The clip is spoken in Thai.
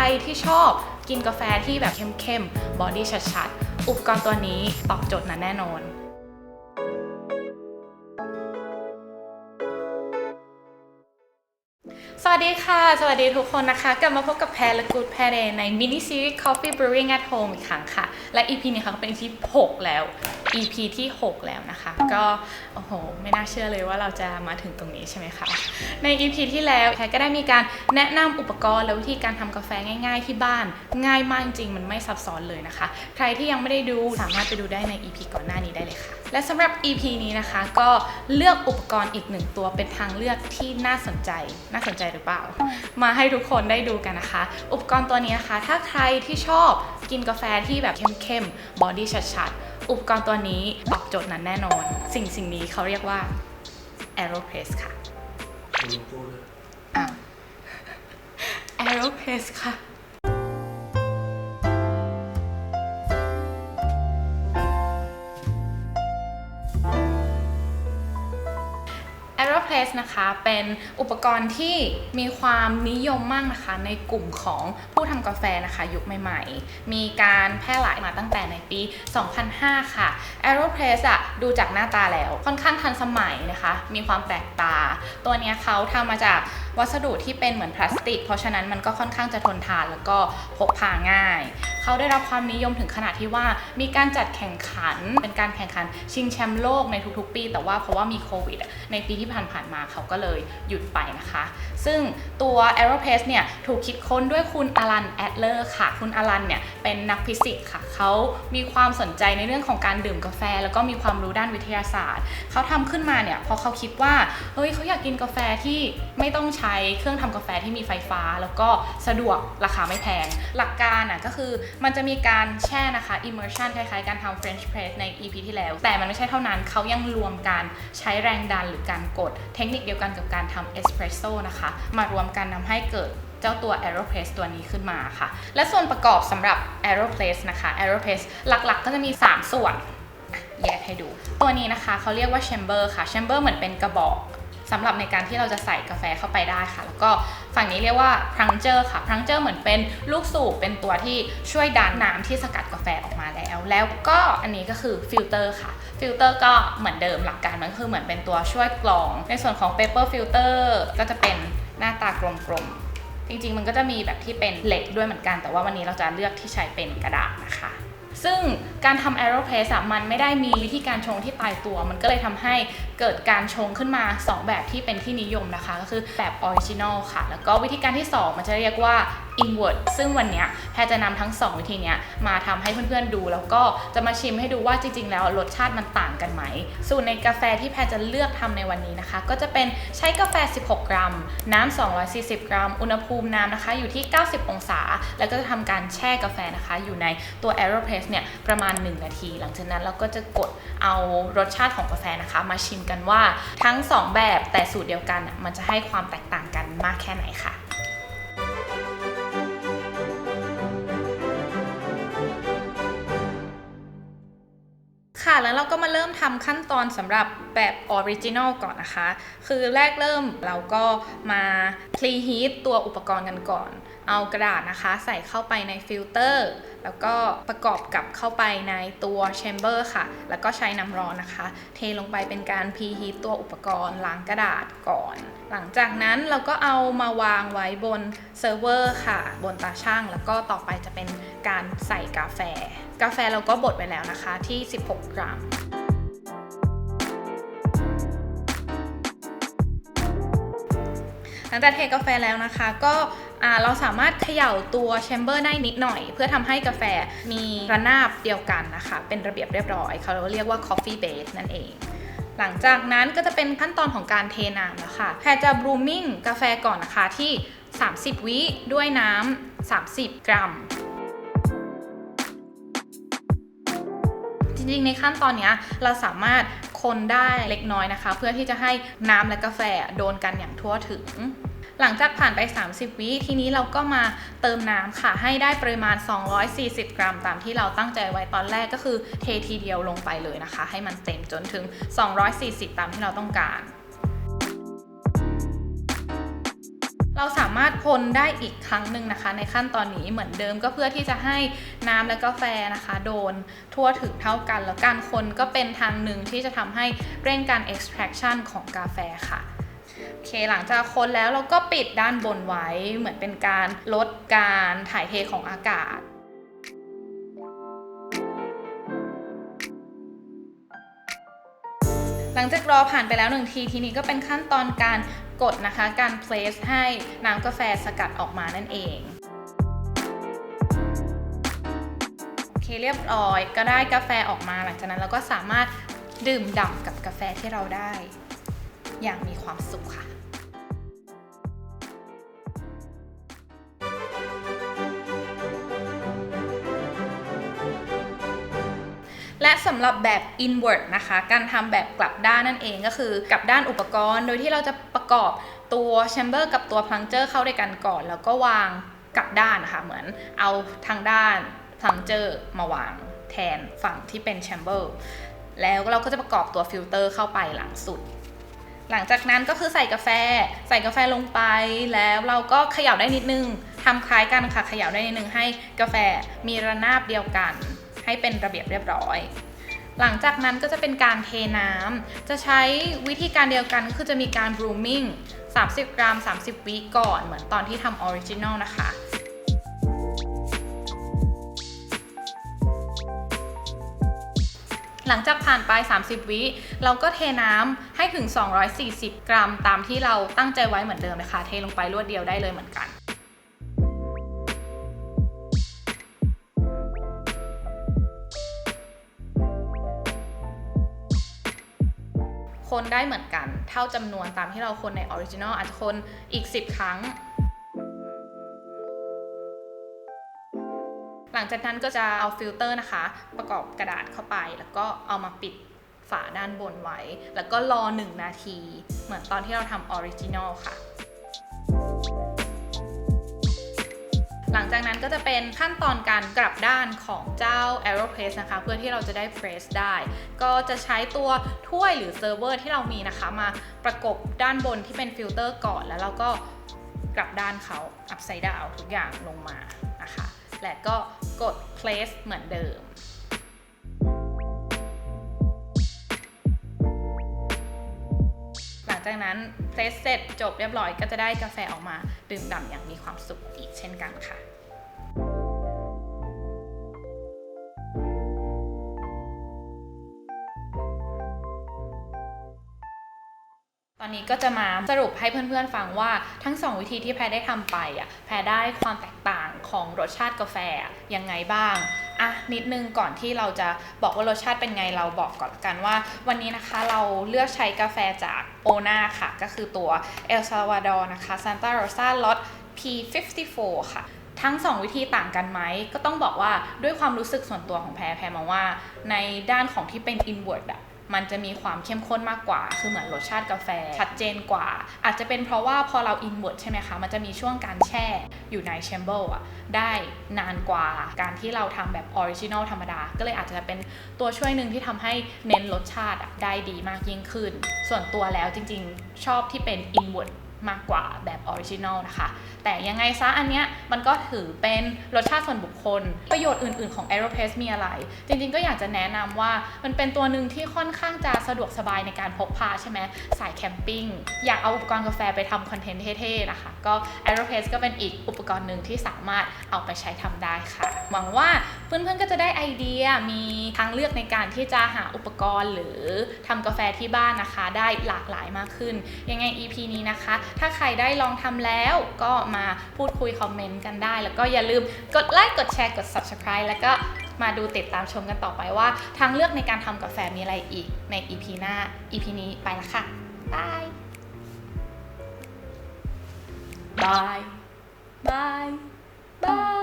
รที่ชอบกินกาแฟที่แบบเข้มๆ บอดี้ชัดๆ อุปกรณ์ตัวนี้ตอบโจทย์นั้นแน่นอน สวัสดีค่ะ สวัสดีทุกคนนะคะ กลับมาพบกับแพรและกูดแพรเดในมินิซีรีส์ Coffee Brewing at Home อีกครั้งค่ะ และ EP นี้ค่ะเป็น EP 6 แล้ว EP ที่ 6 แล้วนะคะ ก็ โอ้โห ไม่น่าเชื่อเลยว่าเราจะมาถึงตรงนี้ใช่ไหมคะ ใน EP ที่แล้วแพรก็ได้มีการแนะนำอุปกรณ์และวิธีการทำกาแฟง่าย ๆ ที่บ้าน ง่ายมากจริงมันไม่ซับซ้อนเลยนะคะ ใครที่ยังไม่ได้ดูสามารถไปดูได้ใน EP ก่อนหน้านี้ได้เลยค่ะ และสำหรับ EP นี้นะคะ ก็เลือกอุปกรณ์อีกหนึ่งตัวเป็นทางเลือกที่น่าสนใจ น่าสนใจหรือเปล่า มาให้ทุกคนได้ดูกันนะคะ อุปกรณ์ตัวนี้นะคะ ถ้าใครที่ชอบกินกาแฟที่แบบเข้มๆบอดี้ชัดๆ อุปกรณ์ตัวนี้ตอบโจทย์นั้นแน่นอน สิ่งสิ่งนี้เขาเรียกว่า Aeropress ค่ะโลโก้ด้วยอ้าว Aeropress ค่ะ s นะคะเป็นอุปกรณ์ที่มีความนิยมมากนะคะ ในกลุ่มของผู้ทำกาแฟนะคะ ยุคใหม่ๆ มีการแพร่หลายมาตั้งแต่ในปี 2005 ค่ะ Aeropress อะดูจากหน้าตาแล้วค่อนข้างทันสมัยนะคะ มีความแปลกตา ตัวนี้เขาทำมาจากวัสดุที่เป็นเหมือนพลาสติก เพราะฉะนั้นมันก็ค่อนข้างจะทนทานแล้วก็พกพาง่าย เขาได้รับความนิยมถึงขนาดที่ว่ามีการจัดแข่งขัน เป็นการแข่งขันชิงแชมป์โลกในทุกๆ ปี แต่ว่าเพราะว่ามีโควิดในปีที่ผ่านๆมาเขาก็เลยหยุดไปนะคะ ซึ่งตัว Aeropress เนี่ยถูกคิดค้นด้วยคุณอลันแอดเลอร์ค่ะ คุณอลันเนี่ยเป็นนักฟิสิกส์ค่ะเขามีความสนใจในเรื่องของการดื่มกาแฟ แล้วก็มีความรู้ด้านวิทยาศาสตร์เขาทำขึ้นมาเนี่ยเพราะเขาคิดว่าเฮ้ยเขาอยากกินกาแฟที่ไม่ต้องใช้เครื่องทำกาแฟที่มีไฟฟ้า แล้วก็สะดวกราคาไม่แพง หลักการอะก็คือมันจะมีการแช่นะคะ immersion คล้ายๆการทำ French press ใน EP ที่แล้ว แต่มันไม่ใช่เท่านั้นเขายังรวมการใช้แรงดันหรือการกด เทคนิคเดียวกันกับการทำ espresso นะคะ มารวมกันทำให้เกิด เจ้าตัว Aeropress ตัวนี้ขึ้นมาค่ะ และส่วนประกอบสำหรับ Aeropress นะคะ Aeropress หลักๆ ก็จะมี 3 ส่วน แยกให้ดู ตัวนี้นะคะเขาเรียกว่า chamber ค่ะ chamber เหมือนเป็นกระบอกสำหรับในการที่เราจะใส่กาแฟเข้าไปได้ค่ะ แล้วก็ฝั่งนี้เรียกว่า plunger ค่ะ plunger เหมือนเป็นลูกสูบเป็นตัวที่ช่วยดันน้ำที่สกัดกาแฟออกมาแล้ว แล้วก็อันนี้ก็คือ filter ค่ะ filter ก็เหมือนเดิมหลักการมันคือเหมือนเป็นตัวช่วยกรอง ในส่วนของ paper filter ก็จะเป็นหน้าตากลมๆ จริง ๆ มันก็จะมีแบบที่เป็นเหล็กด้วยเหมือนกัน แต่ว่าวันนี้เราจะเลือกที่ใช้เป็นกระดาษนะคะ ซึ่งการทำ Aeropress มันไม่ได้มีวิธีการชงที่ตายตัว มันก็เลยทำให้เกิดการชงขึ้นมา 2 แบบที่เป็นที่นิยมนะคะ ก็คือแบบออริจินอลค่ะ แล้วก็วิธีการที่ 2 มันจะเรียกว่า invert ซึ่งวันนี้แพรจะนำทั้ง 2 วิธีนี้มาทำให้เพื่อนๆดู แล้วก็จะมาชิมให้ดูว่าจริง ๆ แล้วรสชาติมันต่างกันไหม สูตรในกาแฟที่แพรจะเลือกทำในวันนี้นะคะ ก็จะเป็นใช้กาแฟ 16 กรัม น้ำ 240 กรัม อุณหภูมิน้ำนะคะ อยู่ที่ 90 องศา แล้วก็จะทำการแช่กาแฟนะคะ อยู่ในตัว Aeropress เนี่ยประมาณ 1 นาที หลังจากนั้นเราก็จะกดเอารสชาติของกาแฟนะคะ มาชิมกันว่าทั้ง 2 แบบแต่สูตรเดียวกันน่ะมันจะให้ความแตกต่างกันมากแค่ไหนค่ะ ค่ะแล้วเราก็มาเริ่มทำขั้นตอนสำหรับแบบออริจินอลก่อนนะคะ คือแรกเริ่มเราก็มาพรีฮีทตัวอุปกรณ์กันก่อนเอากระดาษนะคะ ใส่เข้าไปในฟิลเตอร์ แล้วก็ประกอบกับเข้าไปในตัวแชมเบอร์ค่ะ แล้วก็ใช้น้ำร้อนนะคะ เทลงไปเป็นการพรีฮีทตัวอุปกรณ์ล้างกระดาษก่อน หลังจากนั้นเราก็เอามาวางไว้บนเซิร์ฟเวอร์ค่ะ บนตาช่าง แล้วก็ต่อไปจะเป็นการใส่กาแฟ กาแฟเราก็บดไว้แล้วนะคะที่ 16 กรัมหลังจากเทกาแฟแล้วนะคะ ก็ เราสามารถเขย่าตัวแชมเบอร์ได้นิดหน่อย เพื่อทำให้กาแฟมีระนาบเดียวกันนะคะ เป็นระเบียบเรียบร้อย เขาเรียกว่า coffee base นั่นเองหลังจากนั้นก็จะเป็นขั้นตอนของการเทน้ำแล้วค่ะแพรจะ blooming กาแฟก่อนนะคะที่ 30 วิด้วยน้ำ 30 กรัม จริงๆ ในขั้นตอนนี้เราสามารถคนได้เล็กน้อยนะคะ เพื่อที่จะให้น้ำและกาแฟโดนกันอย่างทั่วถึง หลังจากผ่านไป 30 วิทีนี้เราก็มาเติมน้ำค่ะ ให้ได้ปริมาณ 240 กรัม ตามที่เราตั้งใจไว้ตอนแรกก็คือเททีเดียวลงไปเลยนะคะ ให้มันเต็มจนถึง 240 ตามที่เราต้องการเราสามารถคนได้อีกครั้งหนึ่งนะคะ ในขั้นตอนนี้เหมือนเดิมก็เพื่อที่จะให้น้ำและกาแฟนะคะ โดนทั่วถึงเท่ากัน แล้วการคนก็เป็นทางหนึ่งที่จะทำให้เร่งการ extraction ของกาแฟค่ะ โอเคหลังจากคนแล้วเราก็ปิดด้านบนไว้เหมือนเป็นการลดการถ่ายเทของอากาศหลังจากรอผ่านไปแล้วหนึ่งทีทีนี้ก็เป็นขั้นตอนการกดนะคะ การ place ให้น้ำกาแฟสกัดออกมานั่นเองโอเคเรียบร้อยก็ได้กาแฟออกมา หลังจากนั้นเราก็สามารถดื่มด่ำกับกาแฟที่เราได้ อย่างมีความสุขค่ะและสำหรับแบบ inward นะคะ การทำแบบกลับด้านนั่นเองก็คือกลับด้านอุปกรณ์ โดยที่เราจะประกอบตัว chamber กับตัว plunger เข้าด้วยกันก่อน แล้วก็วางกลับด้านนะคะ เหมือนเอาทางด้าน plunger มาวางแทนฝั่งที่เป็น chamber แล้วเราก็จะประกอบตัวฟิลเตอร์เข้าไปหลังสุด หลังจากนั้นก็คือใส่กาแฟ ใส่กาแฟลงไปแล้วเราก็เขย่าได้นิดนึงทำคล้ายกันค่ะเขย่าได้นิดนึงให้กาแฟมีระนาบเดียวกัน ให้เป็นระเบียบเรียบร้อย หลังจากนั้นก็จะเป็นการเทน้ำจะใช้วิธีการเดียวกันก็คือจะมีการ brooming 30 กรัม 30 วิก่อนเหมือนตอนที่ทำออริจินอลนะคะ หลังจากผ่านไป 30 วิเราก็เทน้ำให้ถึง 240 กรัม ตามที่เราตั้งใจไว้เหมือนเดิมนะคะ เทลงไปรวดเดียวได้เลยเหมือนกันคนได้เหมือนกัน เท่าจำนวนตามที่เราคนในออริจินอลอาจจะคนอีก 10 ครั้ง ลังจากนั้นก็จะเอาฟิลเตอร์นะคะ ประกอบกระดาษเข้าไป แล้วก็เอามาปิดฝาด้านบนไว้ แล้วก็รอ 1 นาที เหมือนตอนที่เราทำออริจินอลค่ะ หลังจากนั้นก็จะเป็นขั้นตอนการกลับด้านของเจ้า Aeropress นะคะ เพื่อที่เราจะได้ press ได้ ก็จะใช้ตัวถ้วยหรือเซิร์ฟเวอร์ที่เรามีนะคะ มาประกบด้านบนที่เป็นฟิลเตอร์ก่อน แล้วเราก็กลับด้านเขา upside down ทุกอย่างลงมานะคะ และก็กด place เหมือนเดิมหลังจากนั้น place เสร็จจบเรียบร้อยก็จะได้กาแฟออกมาดื่มด่ำอย่างมีความสุขอีกเช่นกันค่ะ ตอนนี้ก็จะมาสรุปให้เพื่อนๆฟังว่าทั้ง 2 วิธีที่แพรได้ทำไปอะแพรได้ความแตกต่าง ของรสชาติกาแฟยังไงบ้างอะนิดนึงก่อนที่เราจะบอกว่ารสชาติเป็นไงเราบอกก่อนกันว่า วันนี้นะคะเราเลือกใช้กาแฟจากโอนาค่ะ ก็คือตัวเอลซาวาดอร์นะคะ Santa Rosa Lot P54 ค่ะทั้ง 2 วิธีต่างกันไหมก็ต้องบอกว่าด้วยความรู้สึกส่วนตัวของแพรแพรมองว่าในด้านของที่เป็น inward อะ มันจะมีความเข้มข้นมากกว่า คือเหมือนรสชาติกาแฟ ชัดเจนกว่า อาจจะเป็นเพราะว่าพอเราอินเวอร์ดใช่ไหมคะ มันจะมีช่วงการแช่อยู่ในแชมเบอร์อะได้นานกว่าการที่เราทำแบบออริจินอลธรรมดา ก็เลยอาจจะเป็นตัวช่วยหนึ่งที่ทำให้เน้นรสชาติอะได้ดีมากยิ่งขึ้น ส่วนตัวแล้วจริงๆ ชอบที่เป็นอินเวอร์ด มากกว่าแบบออริจินอลนะคะ แต่ยังไงซะอันเนี้ยมันก็ถือเป็นรสชาติส่วนบุคคล ประโยชน์อื่น ๆของ Aeropress มีอะไร จริงๆ ก็อยากจะแนะนำว่ามันเป็นตัวหนึ่งที่ค่อนข้างจะสะดวกสบายในการพกพาใช่ไหมสายแคมปิ้ง อยากเอาอุปกรณ์กาแฟไปทำคอนเทนต์เท่ๆ นะคะ ก็ Aeropress ก็เป็นอีกอุปกรณ์หนึ่งที่สามารถเอาไปใช้ทำได้ค่ะ หวังว่าเพื่อนๆ ก็จะได้ไอเดียมีทางเลือกในการที่จะหาอุปกรณ์หรือทำกาแฟที่บ้านนะคะ ได้หลากหลายมากขึ้น ยังไง EP นี้นะคะถ้าใครได้ลองทำแล้วก็มาพูดคุยคอมเมนต์กันได้ แล้วก็อย่าลืมกดไลค์กดแชร์กด subscribe แล้วก็มาดูติดตามชมกันต่อไปว่า ทางเลือกในการทำกาแฟมีอะไรอีกใน EP หน้า EP นี้ไปละค่ะบายบายบาย